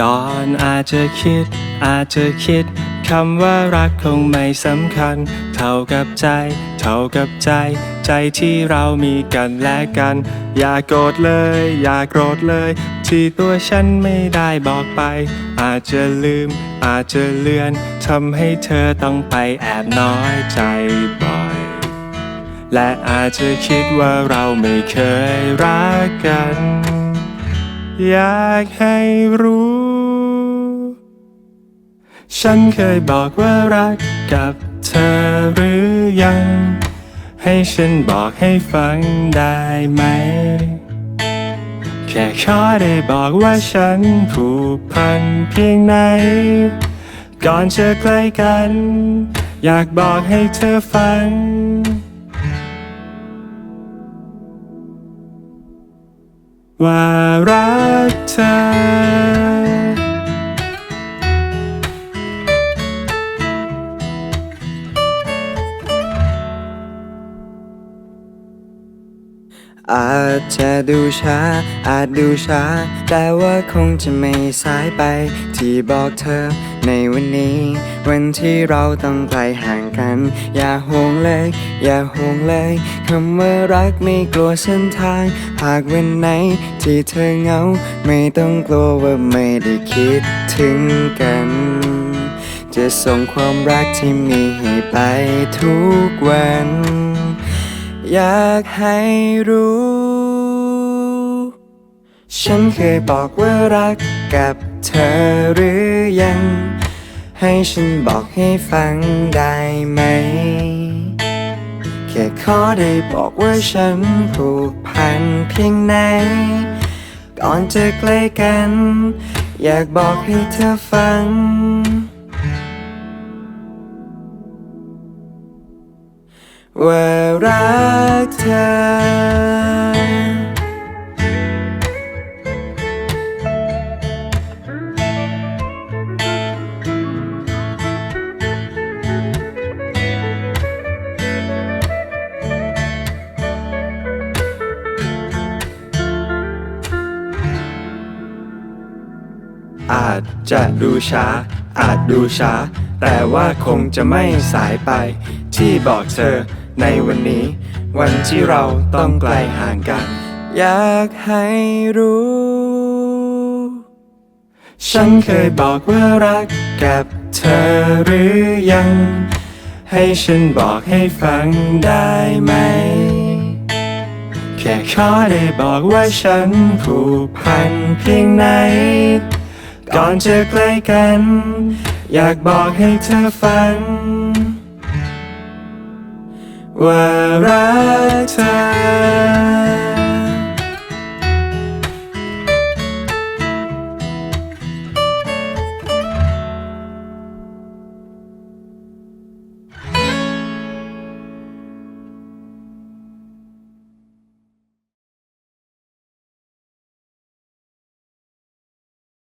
ก่อนอาจจะคิด อาจจะคิดคำว่ารักคงไม่สำคัญ เท่ากับใจ เท่ากับใจ ใจที่เรามีกันและกัน อย่าโกรธเลย อย่าโกรธเลย ที่ตัวฉันไม่ได้บอกไป อาจจะลืม อาจจะเลือนทำให้เธอต้องไปแอบน้อยใจบ่อย และอาจจะคิดว่าเราไม่เคยรักกัน อยากให้รู้ ฉันเคยบอกว่ารักกับเธอหรือยัง ให้ฉันบอกให้ฟังได้ไหม แค่ขอได้บอกว่าฉันผูกพันเพียงไหน ก่อนจะใกล้กัน อยากบอกให้เธอฟังว่ารักเธอ อาจจะดูช้า อาจดูช้า แต่ว่าคงจะไม่สายไป ที่บอกเธอในวันนี้ วันที่เราต้องไกลห่างกัน อย่าห่วงเลย อย่าห่วงเลยคำว่ารักไม่กลัวเส้นทาง หากวันไหนที่เธอเหงา ไม่ต้องกลัวว่าไม่ได้คิดถึงกัน จะส่งความรักที่มีให้ไปทุกวัน อยากให้รู้ ฉันเคยบอกว่ารักกับเธอหรือยัง ให้ฉันบอกให้ฟังได้ไหม แค่ขอได้บอกว่าฉันผูกพันเพียงไหน ก่อนจะใกล้กัน อยากบอกให้เธอฟัง ว่ารักเธออาจจะดูช้า อาจดูช้า แต่ว่าคงจะไม่สายไป ที่บอกเธอ ในวันนี้ วันที่เราต้องไกลห่างกัน อยากให้รู้ ฉันเคยบอกว่ารักกับเธอหรือยัง ให้ฉันบอกให้ฟังได้ไหม แค่ขอได้บอกว่าฉันผูกพันเพียงไหน ก่อนจะใกล้กัน อยากบอกให้เธอฟัง ว่ารักเธอ